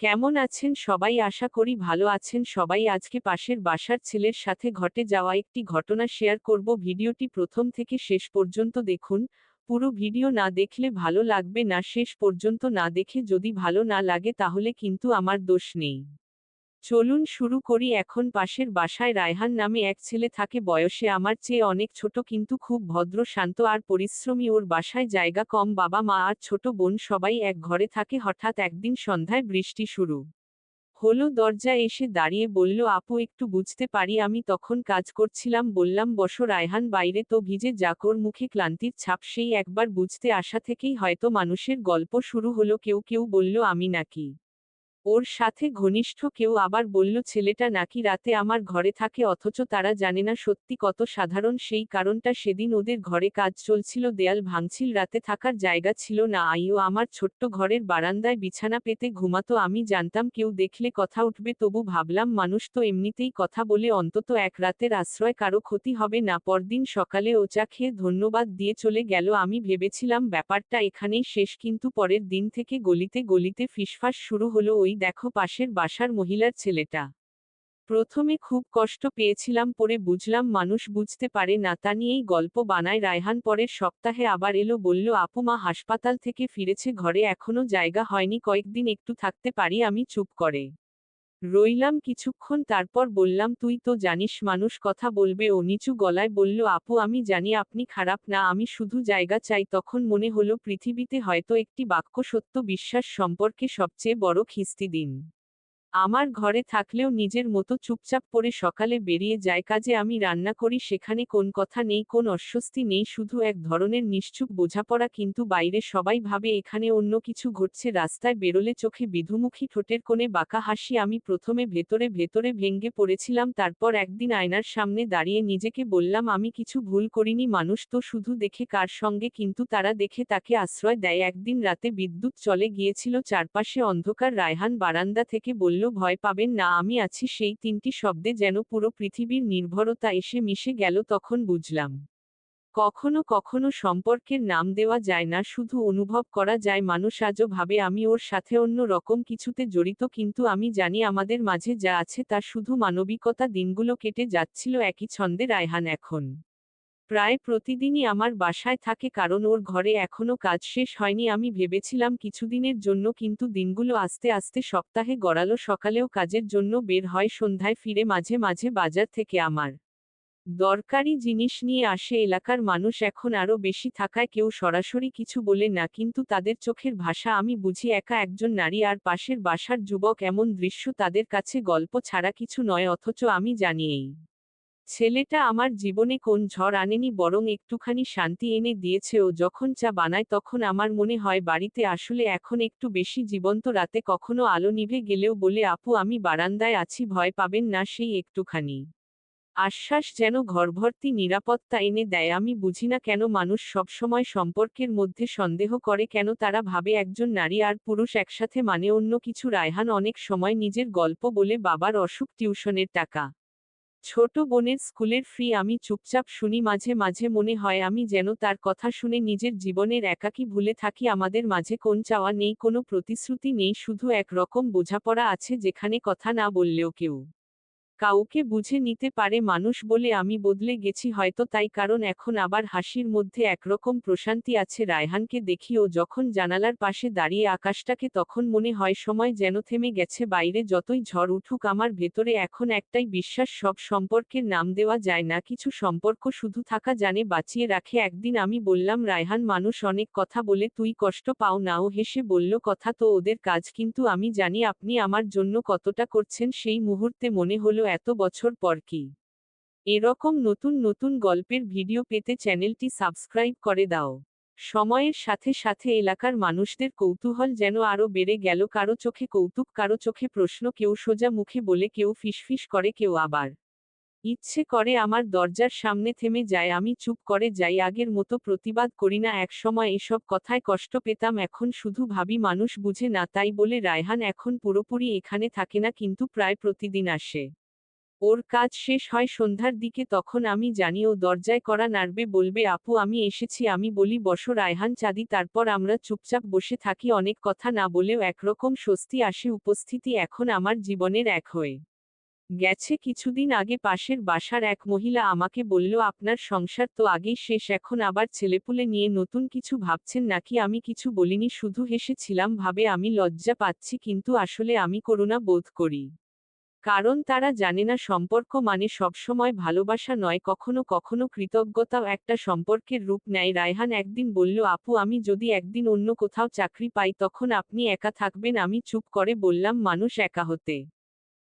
কেমন আছেন সবাই? আশা করি ভালো আছেন সবাই। আজকে পাশের বাসার ছেলের সাথে ঘটে যাওয়া একটি ঘটনা শেয়ার করব। ভিডিওটি প্রথম থেকে শেষ পর্যন্ত দেখুন। পুরো ভিডিও না দেখলে ভালো লাগবে না। শেষ পর্যন্ত না দেখে যদি ভালো না লাগে তাহলে কিন্তু আমার দোষ নেই। চলুন শুরু করি এখন পাশের বাসায় রায়হান নামে এক ছেলে থাকে বয়সে আমার চেয়ে অনেক ছোট কিন্তু খুব ভদ্র, শান্ত আর পরিশ্রমী। ওর বাসায় জায়গা কম, বাবা, মা আর ছোট বোন সবাই এক ঘরে থাকে। হঠাৎ একদিন সন্ধ্যায় বৃষ্টি শুরু হলো। দরজা এসে দাঁড়িয়ে বলল, আপু, একটু বুঝতে পারি, আমি তখন কাজ করছিলাম। বললাম, বসো রায়হান, বাইরে তো ভিজে জাকর মুখে ক্লান্তির ছাপ, সেই একবার বুঝতে আসা থেকেই হয়তো মানুষের গল্প শুরু হলো। কেউ কেউ বলল, আমি নাকি ওর সাথে ঘনিষ্ঠ কেউ আবার বলল, ছেলেটা নাকি রাতে আমার ঘরে থাকে, অথচ তারা জানে না সত্যি কত সাধারণ, সেই কারণটা সেদিন ওদের ঘরে কাজ চলছিল, দেয়াল ভাঙছিল, রাতে থাকার জায়গা ছিল না, আইও আমার ছোট্ট ঘরের বারান্দায় বিছানা পেতে ঘুমাতো, আমি জানতাম কেউ দেখলে কথা উঠবে, তবু ভাবলাম মানুষ তো এমনিতেই কথা বলে, অন্তত এক রাতের আশ্রয় কারও ক্ষতি হবে না, পরদিন সকালে ও চা খেয়ে ধন্যবাদ দিয়ে চলে গেল, আমি ভেবেছিলাম ব্যাপারটা এখানেই শেষ, কিন্তু পরের দিন থেকে গলিতে গলিতে ফিসফাস শুরু হলো, ওই দেখো পাশের বাসার মহিলার ছেলেটা। প্রথমে খুব কষ্ট পেয়েছিলাম পরে বুঝলাম মানুষ বুঝতে পারে না, তা নিয়েই গল্প বানায় রায়হান। পরের সপ্তাহে আবার এলো, বলল, আপু, মা হাসপাতাল থেকে ফিরেছে, ঘরে এখনও জায়গা হয়নি, কয়েকদিন একটু থাকতে পারি আমি চুপ করে। রইলাম কিছুক্ষণ তারপর বললাম, তুই তো জানিস মানুষ কথা বলবে। ও নিচু গলায় বলল, আপু, আমি জানি আপনি খারাপ না, আমি শুধু জায়গা চাই। তখন মনে হলো, পৃথিবীতে হয়তো একটি বাক্য সত্য বিশ্বাস সম্পর্কে সবচেয়ে বড় খিস্তি দিন। আমার ঘরে থাকলেও নিজের মতো চুপচাপ পরে সকালে বেরিয়ে যায় কাজে আমি রান্না করি, সেখানে কোন কথা নেই, কোন অস্বস্তি নেই, শুধু এক ধরনের নিশ্চুপ বোঝাপড়া, কিন্তু বাইরে সবাই ভাবে এখানে অন্য কিছু ঘটছে, রাস্তায় বেরোলে চোখে বিধুমুখী ঠোঁটের কোণে বাঁকা হাসি, আমি প্রথমে ভেতরে ভেতরে ভেঙ্গে পড়েছিলাম, তারপর একদিন আয়নার সামনে দাঁড়িয়ে নিজেকে বললাম, আমি কিছু ভুল করিনি, মানুষ তো শুধু দেখে কার সঙ্গে, কিন্তু তারা দেখে তাকে আশ্রয় দেয়। একদিন রাতে বিদ্যুৎ চলে গিয়েছিল, চারপাশে অন্ধকার, রায়হান বারান্দা থেকে বলল ভয় পাবেন না, আমি আছি সেই তিনটি শব্দে যেন পুরো পৃথিবীর নির্ভরতা এসে মিশে গেল তখন বুঝলাম। কখনো কখনো সম্পর্কের নাম দেওয়া যায় না, শুধু অনুভব করা যায়, মানুষ আজও ভাবে আমি ওর সাথে অন্য রকম কিছুতে জড়িত, কিন্তু আমি জানি আমাদের মাঝে যা আছে তা শুধু মানবিকতা দিনগুলো কেটে যাচ্ছিল, একই ছন্দে রায়হান এখন। প্রায় প্রতিদিনই আমার বাসায় থাকে কারণ ওর ঘরে এখনও কাজ শেষ হয়নি। আমি ভেবেছিলাম কিছুদিনের জন্য কিন্তু দিনগুলো আস্তে আস্তে সপ্তাহে গড়ালো, সকালেও কাজের জন্য বের হয়, সন্ধ্যায় ফিরে মাঝে মাঝে বাজার থেকে আমার দরকারি জিনিস নিয়ে আসে। এলাকার মানুষ এখন আরও বেশি থাকায় কেউ সরাসরি কিছু বলে না, কিন্তু তাদের চোখের ভাষা আমি বুঝি একা একজন নারী আর পাশের বাসার যুবক এমন দৃশ্য তাদের কাছে গল্প ছাড়া কিছু নয়, অথচ আমি জানি এই ছেলেটা আমার জীবনে কোন ঝড় আনেনি, বরং একটুখানি শান্তি এনে দিয়েছে ও যখন চা বানায় তখন আমার মনে হয় বাড়িতে আসলে এখন একটু বেশি জীবন্ত, রাতে কখনো আলো নিভে গেলেও বলে, আপু, আমি বারান্দায় আছি, ভয় পাবেন না, সেই একটুখানি। আশ্বাস যেন ঘরভর্তি নিরাপত্তা এনে দেয়, আমি বুঝি না কেন মানুষ সবসময় সম্পর্কের মধ্যে সন্দেহ করে, কেন তারা ভাবে একজন নারী আর পুরুষ একসাথে মানে অন্য কিছু? রায়হান অনেক সময় নিজের গল্প বলে, বাবার অসুখ, টিউশনের টাকা। ছোট বোনের স্কুলের ফি আমি চুপচাপ শুনি, মাঝে মাঝে মনে হয় আমি যেন তার কথা শুনে নিজের জীবনের একাকি ভুলে থাকি। আমাদের মাঝে কোন চাওয়া নেই, কোনো প্রতিশ্রুতি নেই, শুধু এক রকম বোঝাপড়া আছে যেখানে কথা না বললেও কেউ। কাউকে বুঝে নিতে পারে মানুষ বলে আমি বদলে গেছি, হয়তো তাই কারণ এখন আবার হাসির মধ্যে একরকম প্রশান্তি আছে। রায়হানকে দেখি ও যখন জানালার পাশে দাঁড়িয়ে আকাশটাকে তখন মনে হয় সময় যেন থেমে গেছে, বাইরে যতই ঝড় উঠুক আমার ভেতরে এখন একটাই বিশ্বাস, সব সম্পর্কের নাম দেওয়া যায় না, কিছু সম্পর্ক শুধু থাকা জানে, বাঁচিয়ে রাখে। একদিন আমি বললাম, রায়হান, মানুষ অনেক কথা বলে, তুই কষ্ট পাও না। ও হেসে বলল, কথা তো ওদের কাজ, কিন্তু আমি জানি আপনি আমার জন্য কতটা করছেন। সেই মুহূর্তে মনে হলো এত বছর পর কি? এরকম নতুন নতুন গল্পের ভিডিও পেতে চ্যানেলটি সাবস্ক্রাইব করে দাও। সময়ের সাথে সাথে এলাকার মানুষদের কৌতূহল যেন আরও বেড়ে গেল। কারও চোখে কৌতুক, কারও চোখে প্রশ্ন, কেউ সোজা মুখে বলে, কেউ ফিসফিস করে, কেউ আবার ইচ্ছে করে, আমার দরজার সামনে থেমে যায়, আমি চুপ করে যাই, আগের মতো প্রতিবাদ করি না, একসময় এসব কথায় কষ্ট পেতাম, এখন শুধু ভাবি মানুষ বুঝে না, তাই বলে রায়হান এখন পুরোপুরি এখানে থাকে না, কিন্তু প্রায় প্রতিদিন আসে। ওর কাজ শেষ হয় সন্ধ্যার দিকে তখন আমি জানি ও দরজায় করা নাড়বে বলবে, আপু, আমি এসেছি, আমি বলি, বসো, রায়হান চাঁদি, তারপর আমরা চুপচাপ বসে থাকি, অনেক কথা না বলেও একরকম স্বস্তি আসে, উপস্থিতি এখন আমার জীবনের এক হয়ে গেছে। কিছুদিন আগে পাশের বাসার এক মহিলা আমাকে বলল, আপনার সংসার তো আগেই শেষ, এখন আবার ছেলেপুলে নিয়ে নতুন কিছু ভাবছেন নাকি? আমি কিছু বলিনি, শুধু হেসেছিলাম, ভাবে আমি লজ্জা পাচ্ছি, কিন্তু আসলে আমি করুণা বোধ করি। কারণ তারা জানে না সম্পর্ক মানে সবসময় ভালোবাসা নয়, কখনো কখনো কৃতজ্ঞতাও একটা সম্পর্কের রূপ নেয়। রায়হান একদিন বলল, আপু, আমি যদি একদিন অন্য কোথাও চাকরি পাই, তখন আপনি একা থাকবেন, আমি চুপ করে বললাম, মানুষ একা হতে।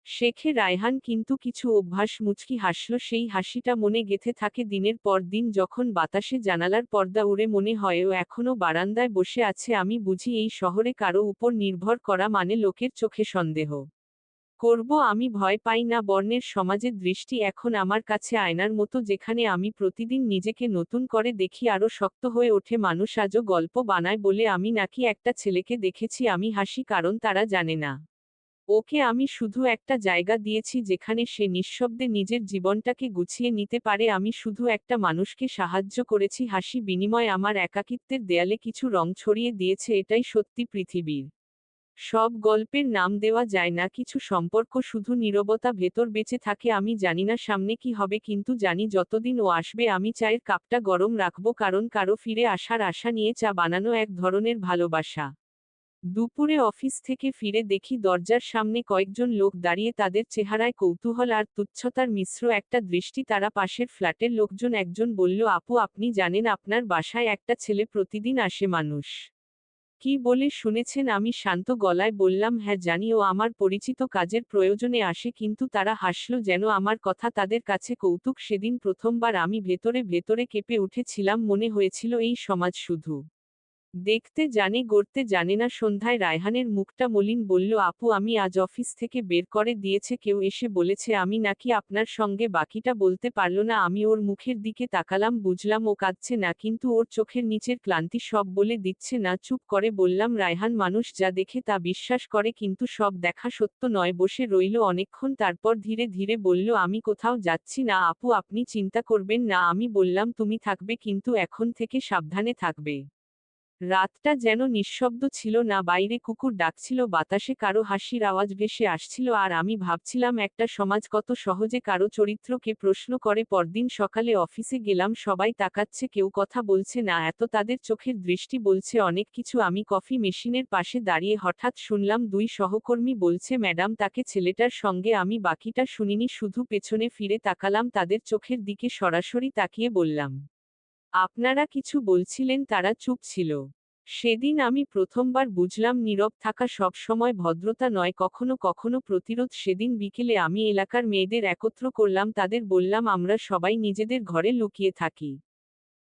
শেখে রায়হান কিন্তু কিছু অভ্যাস মুচকি হাসল, সেই হাসিটা মনে গেথে থাকে দিনের পর দিন, যখন বাতাসে জানালার পর্দা উড়ে মনে হয়, ও এখনও বারান্দায় বসে আছে, আমি বুঝি এই শহরে কারও উপর নির্ভর করা মানে লোকের চোখে সন্দেহ। করব, আমি ভয় পাই না। বর্ণের সমাজের দৃষ্টি এখন আমার কাছে আয়নার মতো, যেখানে আমি প্রতিদিন নিজেকে নতুন করে দেখি, আরও শক্ত হয়ে ওঠে মানুষ। আজও গল্প বানায় বলে আমি নাকি একটা ছেলেকে দেখেছি, আমি হাসি, কারণ তারা জানে না। ওকে আমি শুধু একটা জায়গা দিয়েছি, যেখানে সে নিঃশব্দে নিজের জীবনটাকে গুছিয়ে নিতে পারে। আমি শুধু একটা মানুষকে সাহায্য করেছি, হাসি, বিনিময়, আমার একাকিত্বের দেয়ালে কিছু রং ছড়িয়ে দিয়েছে, এটাই সত্যি পৃথিবীর। সব গল্পের নাম দেওয়া যায় না, কিছু সম্পর্ক শুধু নীরবতা ভেতর বেঁচে থাকে, আমি জানি না সামনে কি হবে, কিন্তু জানি যতদিন ও আসবে, আমি চায়ের কাপটা গরম রাখব, কারণ কারও ফিরে আসার আশা নিয়ে চা বানানো এক ধরনের ভালোবাসা। দুপুরে অফিস থেকে ফিরে দেখি দরজার সামনে কয়েকজন লোক দাঁড়িয়ে তাদের চেহারায় কৌতূহল আর তুচ্ছতার মিশ্র একটা দৃষ্টি, তারা পাশের ফ্ল্যাটের লোকজন একজন বলল, আপু, আপনি জানেন আপনার বাসায় একটা ছেলে প্রতিদিন আসে মানুষ। কি বলে শুনেছেন? আমি শান্ত গলায় বললাম হ্যাঁ জানি ও আমার পরিচিত কাজের প্রয়োজনে আসে, কিন্তু তারা হাসল যেন আমার কথা তাদের কাছে কৌতুক। সেদিন প্রথমবার আমি ভেতরে ভেতরে কেঁপে উঠেছিলাম, মনে হয়েছিল এই সমাজ শুধু দেখতে জানে, গড়তে জানে না। সন্ধ্যায় রায়হানের মুখটা মলিন বলল, আপু, আমি আজ অফিস থেকে বের করে দিয়েছে, কেউ এসে বলেছে আমি নাকি আপনার সঙ্গে, বাকিটা বলতে পারল না। আমি ওর মুখের দিকে তাকালাম, বুঝলাম ও কাঁদছে না, কিন্তু ওর চোখের নিচের ক্লান্তি সব বলে দিচ্ছে না। চুপ করে বললাম, রায়হান মানুষ যা দেখে তা বিশ্বাস করে, কিন্তু সব দেখা সত্য নয়। বসে রইল অনেকক্ষণ, তারপর ধীরে ধীরে বলল, আমি কোথাও যাচ্ছি না, আপু, আপনি চিন্তা করবেন না। আমি বললাম, তুমি থাকবে, কিন্তু এখন থেকে সাবধানে থাকবে। রাতটা যেন নিঃশব্দ ছিল না, বাইরে কুকুর ডাকছিল, বাতাসে কারও হাসির আওয়াজ ভেসে আসছিল, আর আমি ভাবছিলাম একটা সমাজ কত সহজে কারও চরিত্রকে প্রশ্ন করে, পরদিন সকালে অফিসে গেলাম, সবাই তাকাচ্ছে, কেউ কথা বলছে না, এত তাদের চোখের দৃষ্টি বলছে অনেক কিছু, আমি কফি মেশিনের পাশে দাঁড়িয়ে হঠাৎ শুনলাম, দুই সহকর্মী বলছে, ম্যাডাম, তাকে ছেলেটার সঙ্গে আমি বাকিটা শুনিনি, শুধু পেছনে ফিরে তাকালাম, তাদের চোখের দিকে সরাসরি তাকিয়ে বললাম। আপনারা কিছু বলছিলেন, তারা চুপ ছিল। সেদিন আমি প্রথমবার বুঝলাম, নীরব থাকা সব সময় ভদ্রতা নয়, কখনো কখনো প্রতিরোধ। সেদিন বিকেলে আমি এলাকার মেয়েদের একত্র করলাম, তাদের বললাম, আমরা সবাই নিজেদের ঘরে লুকিয়ে থাকি।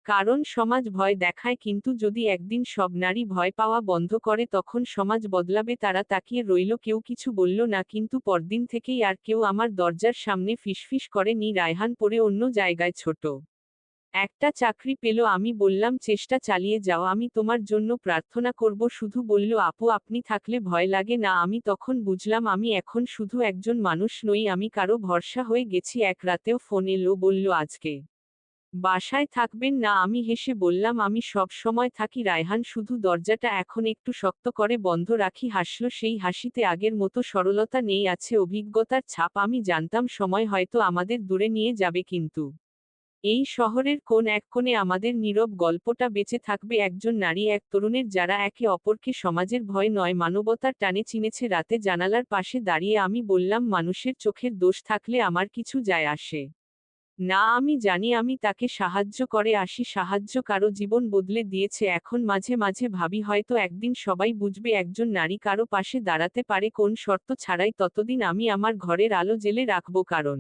কারণ সমাজ ভয় দেখায়, কিন্তু যদি একদিন সব নারী ভয় পাওয়া বন্ধ করে, তখন সমাজ বদলাবে। তারা তাকিয়ে রইল, কেউ কিছু বলল না, কিন্তু পরদিন থেকেই আর কেউ আমার দরজার সামনে ফিসফিস করে নি। রায়হান পরে অন্য জায়গায় ছোট। একটা চাকরি পেল, আমি বললাম, চেষ্টা চালিয়ে যাও, আমি তোমার জন্য প্রার্থনা করব। শুধু বলল, আপু, আপনি থাকলে ভয় লাগে না। আমি তখন বুঝলাম, আমি এখন শুধু একজন মানুষ নই, আমি কারও ভরসা হয়ে গেছি। এক রাতেও ফোন এলো, বলল, আজকে বাসায় থাকবেন না? আমি হেসে বললাম, আমি সব সময় থাকি, রায়হান শুধু দরজাটা এখন একটু শক্ত করে বন্ধ রাখি। হাসল, সেই হাসিতে আগের মতো সরলতা নেই, আছে অভিজ্ঞতার ছাপ। আমি জানতাম, সময় হয়তো আমাদের দূরে নিয়ে যাবে কিন্তু এই শহরের কোন এক কোণে আমাদের নীরব গল্পটা বেঁচে থাকবে একজন নারী, এক তরুণের যারা একে অপরকে সমাজের ভয় নয়, মানবতার টানে চিনেছে রাতে জানালার পাশে দাঁড়িয়ে আমি বললাম, মানুষের চোখের দোষ থাকলে আমার কিছু যায় আসে। না, আমি জানি আমি তাকে সাহায্য করে আসি, সাহায্য কারও জীবন বদলে দিয়েছে। এখন মাঝে মাঝে ভাবি, হয়তো একদিন সবাই বুঝবে একজন নারী কারও পাশে দাঁড়াতে পারে, কোন শর্ত ছাড়াই ততদিন আমি আমার ঘরের আলো জেলে রাখব। কারণ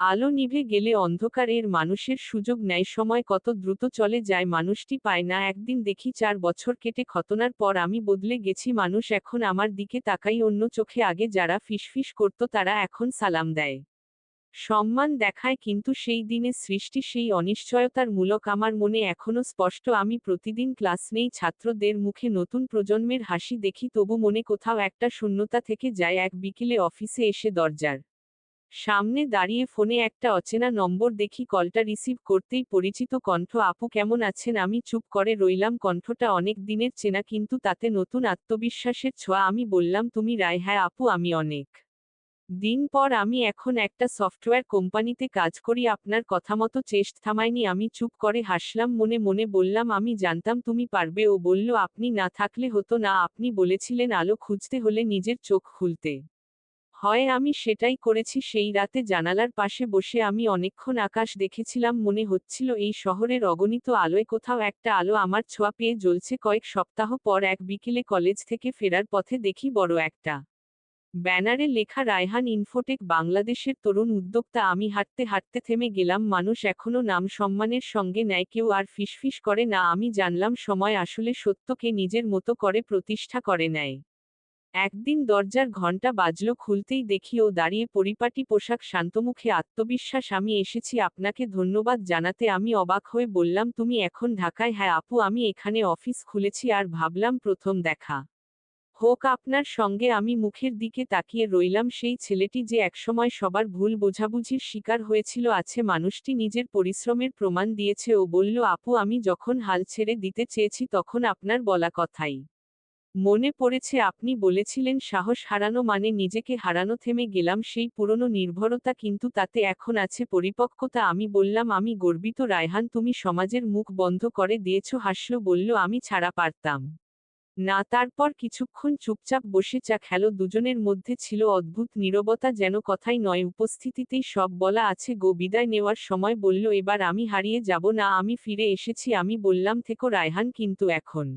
আলো নিভে গেলে অন্ধকার, এর মানুষের সুযোগ নেয়, সময় কত দ্রুত চলে যায়, মানুষটি পায় না, একদিন দেখি চার বছর কেটে খতনার পর আমি বদলে গেছি, মানুষ এখন আমার দিকে তাকাই অন্য চোখে আগে যারা ফিসফিস করত তারা এখন সালাম দেয়। সম্মান দেখায়, কিন্তু সেই দিনে সৃষ্টি, সেই অনিশ্চয়তার মূলক আমার মনে এখনও স্পষ্ট, আমি প্রতিদিন ক্লাস নেই, ছাত্রদের মুখে নতুন প্রজন্মের হাসি দেখি, তবু মনে কোথাও একটা শূন্যতা থেকে যায়, এক বিকেলে অফিসে এসে দরজার সামনে দাঁড়িয়ে ফোনে একটা অচেনা নম্বর দেখি কলটা রিসিভ করতেই পরিচিত কণ্ঠ, আপু, কেমন আছেন? আমি চুপ করে রইলাম। কণ্ঠটা অনেক দিনের চেনা, কিন্তু তাতে নতুন আত্মবিশ্বাসের ছোঁয়া। আমি বললাম, তুমি রায়? হ্যাঁ আপু, আমি অনেক দিন পর আমি এখন একটা সফটওয়্যার কোম্পানিতে কাজ করি। আপনার কথা মতো চেষ্ট থামায়নি। আমি চুপ করে হাসলাম, মনে মনে বললাম, আমি জানতাম তুমি পারবে। ও বলল, আপনি না থাকলে হতো না। আপনি বলেছিলেন, আলো খুঁজতে হলে নিজের চোখ খুলতে। হয় আমি সেটাই করেছি, সেই রাতে জানালার পাশে বসে আমি অনেকক্ষণ আকাশ দেখেছিলাম, মনে হচ্ছিল এই শহরের অগণিত আলোয় কোথাও একটা আলো আমার ছোঁয়া পেয়ে জ্বলছে। কয়েক সপ্তাহ পর এক বিকেলে কলেজ থেকে ফেরার পথে দেখি বড় একটা ব্যানারে লেখা, রায়হান ইনফোটেক বাংলাদেশের তরুণ উদ্যোক্তা, আমি হাঁটতে হাঁটতে থেমে গেলাম, মানুষ এখনও নাম সম্মানের সঙ্গে নেয়, কেউ আর ফিসফিস করে না, আমি জানলাম, সময় আসলে সত্যকে নিজের মতো করে প্রতিষ্ঠা করে নেয়। একদিন দরজার ঘণ্টা বাজল খুলতেই দেখি ও দাঁড়িয়ে পরিপাটি পোশাক শান্তমুখে আত্মবিশ্বাস, আমি এসেছি আপনাকে ধন্যবাদ জানাতে। আমি অবাক হয়ে বললাম, তুমি এখন ঢাকায়? হ্যাঁ আপু, আমি এখানে অফিস খুলেছি আর ভাবলাম প্রথম দেখা। হোক, আপনার সঙ্গে আমি মুখের দিকে তাকিয়ে রইলাম। সেই ছেলেটি যে একসময় সবার ভুল বোঝাবুঝির শিকার হয়েছিল, আছে মানুষটি নিজের পরিশ্রমের প্রমাণ দিয়েছে। ও বলল, আপু, আমি যখন হাল ছেড়ে দিতে চেয়েছি, তখন আপনার বলা কথাই মনে পড়েছে আপনি বলেছিলেন সাহস হারানো মানে নিজেকে হারানো থেমে গেলাম সেই পুরনো নির্ভরতা কিন্তু তাতে এখন আছে পরিপক্কতা। আমি বললাম, আমি গর্বিত রায়হান, তুমি সমাজের মুখ বন্ধ করে দিয়েছ, হাসল, বলল, আমি ছাড়া পারতাম। না, তারপর কিছুক্ষণ চুপচাপ বসে চা খেলো, দুজনের মধ্যে ছিল অদ্ভুত নীরবতা যেন কথাই নয়, উপস্থিতিতেই সব বলা আছে, গো, বিদায় নেওয়ার সময় বলল, এবার আমি হারিয়ে যাব না, আমি ফিরে এসেছি, আমি বললাম, থেকো রায়হান, কিন্তু এখন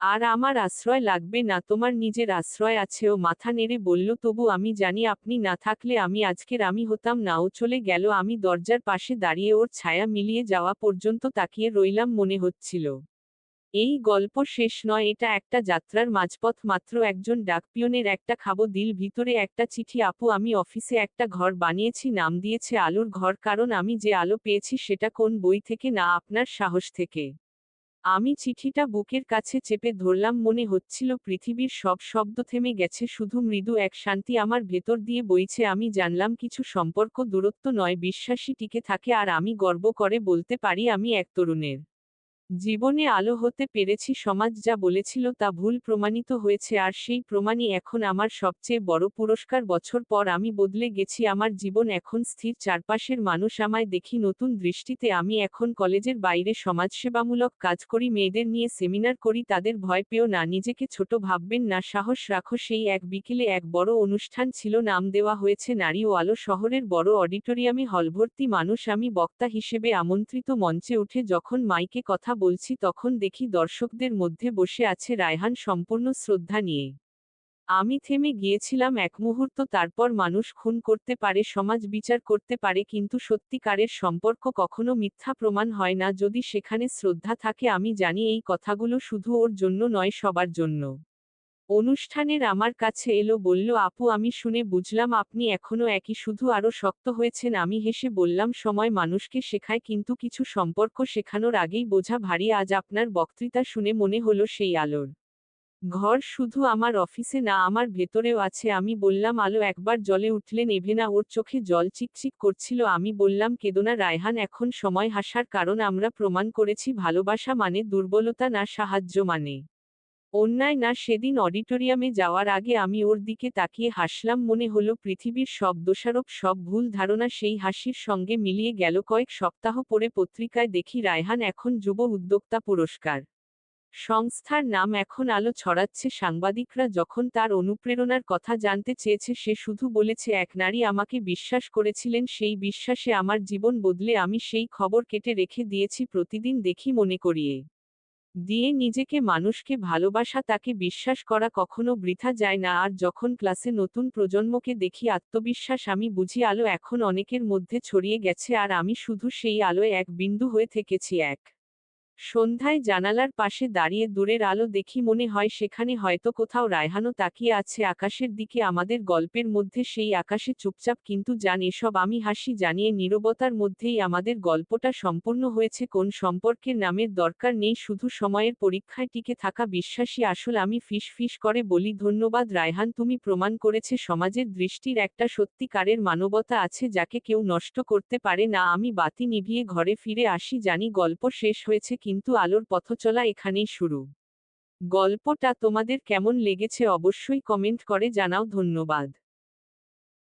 আর আমার আশ্রয় লাগবে না, তোমার নিজের আশ্রয় আছে। ও মাথা নেড়ে বলল, তবু আমি জানি আপনি না থাকলে আমি আজকের আমি হতাম নাও চলে গেল, আমি দরজার পাশে দাঁড়িয়ে ওর ছায়া মিলিয়ে যাওয়া পর্যন্ত তাকিয়ে রইলাম মনে হচ্ছিল। এই গল্প শেষ নয়, এটা একটা যাত্রার মাঝপথ। মাত্র একজন ডাকপিয়নের একটা খাব দিল, ভিতরে একটা চিঠি, আপু, আমি অফিসে একটা ঘর বানিয়েছি, নাম দিয়েছে আলোর ঘর। কারণ আমি যে আলো পেয়েছি সেটা কোন বই থেকে, না আপনার সাহস থেকে? আমি চিঠিটা বুকের কাছে চেপে ধরলাম, মনে হচ্ছিল পৃথিবীর সব শব্দ থেমে গেছে, শুধু মৃদু এক শান্তি আমার ভেতর দিয়ে বইছে, আমি জানলাম কিছু সম্পর্ক দূরত্ব নয়, বিশ্বাসী টিকে থাকে আর আমি গর্ব করে বলতে পারি আমি এক তরুণের। জীবনে আলো হতে পেরেছি, সমাজ যা বলেছিল তা ভুল প্রমাণিত হয়েছে, আর সেই প্রমাণই এখন আমার সবচেয়ে বড় পুরস্কার। বছর পর আমি বদলে গেছি, আমার জীবন এখন স্থির, চারপাশের মানুষ আমায় দেখি নতুন দৃষ্টিতে। আমি এখন কলেজের বাইরে সমাজসেবামূলক কাজ করি, মেয়েদের নিয়ে সেমিনার করি, তাদের ভয় পেও না, নিজেকে ছোট ভাববেন না, সাহস রাখো, সেই এক বিকেলে এক বড় অনুষ্ঠান ছিল, নাম দেওয়া হয়েছে, নারী ও আলো শহরের বড় অডিটোরিয়ামে হলভর্তি মানুষ, আমি বক্তা হিসেবে আমন্ত্রিত মঞ্চে উঠে, যখন মাইকে কথা বলছি তখন দেখি দর্শকদের মধ্যে বসে আছে রায়হান সম্পূর্ণ শ্রদ্ধা নিয়ে। আমি থেমে গিয়েছিলাম এক মুহূর্ত তারপর মানুষ খুন করতে পারে, সমাজ বিচার করতে পারে, কিন্তু সত্যিকারের সম্পর্ক কখনো মিথ্যা প্রমাণ হয় না। যদি সেখানে শ্রদ্ধা থাকে, আমি জানি এই কথাগুলো শুধু ওর জন্য নয়, সবার জন্য। অনুষ্ঠানের আমার কাছে এলো, বলল, আপু, আমি শুনে বুঝলাম আপনি এখনও একই, শুধু আরও শক্ত হয়েছেন। আমি হেসে বললাম, সময় মানুষকে শেখায়, কিন্তু কিছু সম্পর্ক শেখানোর আগেই বোঝা ভারী, আজ আপনার বক্তৃতা শুনে মনে হলো সেই আলোর। ঘর শুধু আমার অফিসে না, আমার ভেতরেও আছে। আমি বললাম, আলো একবার জলে উঠলেন এভেনা ওর চোখে জল চিকচিক করছিল। আমি বললাম, কেদোনা রায়হান, এখন সময় হাসার কারণ আমরা প্রমাণ করেছি, ভালোবাসা মানে দুর্বলতা না সাহায্য মানে। অন্যায় না সেদিন অডিটোরিয়ামে যাওয়ার আগে আমি ওর দিকে তাকিয়ে হাসলাম, মনে হলো পৃথিবীর সব দোষারোপ, সব ভুল ধারণা সেই হাসির সঙ্গে মিলিয়ে গেল। কয়েক সপ্তাহ পরে পত্রিকায় দেখি রায়হান এখন যুব উদ্যোক্তা পুরস্কার। সংস্থার নাম এখন আলো ছড়াচ্ছে, সাংবাদিকরা যখন তার অনুপ্রেরণার কথা জানতে চেয়েছে, সে শুধু বলেছে, এক নারী আমাকে বিশ্বাস করেছিলেন, সেই বিশ্বাসে আমার জীবন বদলে আমি সেই খবর কেটে রেখে দিয়েছি, প্রতিদিন দেখি মনে করিয়ে। দিয়ে নিজেকে মানুষকে ভালোবাসা, তাকে বিশ্বাস করা কখনো বৃথা যায় না। আর যখন ক্লাসে নতুন প্রজন্মকে দেখি, আত্মবিশ্বাস আমি বুঝি আলো এখন অনেকের মধ্যে ছড়িয়ে গেছে, আর আমি শুধু সেই আলোয় এক বিন্দু হয়ে থেকেছি, এক সন্ধ্যায় জানালার পাশে দাঁড়িয়ে দূরের আলো দেখি মনে হয় সেখানে হয়তো কোথাও রায়হানও তাকিয়ে আছে আকাশের দিকে। আমাদের গল্পের মধ্যে সেই আকাশে চুপচাপ কিন্তু জান এসব আমি হাসি জানিয়ে নীরবতার মধ্যেই আমাদের গল্পটা সম্পূর্ণ হয়েছে। কোন সম্পর্কের নামের দরকার নেই, শুধু সময়ের পরীক্ষায় টিকে থাকা বিশ্বাসী আসল। আমি ফিস ফিস করে বলি, ধন্যবাদ রায়হান, তুমি প্রমাণ করেছে সমাজের দৃষ্টির একটা সত্যিকারের মানবতা আছে যাকে কেউ নষ্ট করতে পারে না। আমি বাতি নিভিয়ে ঘরে ফিরে আসি, জানি গল্প শেষ হয়েছে কিন্তু আলোর পথচলা এখানেই শুরু। গল্পটা তোমাদের কেমন লেগেছে অবশ্যই কমেন্ট করে জানাও ধন্যবাদ।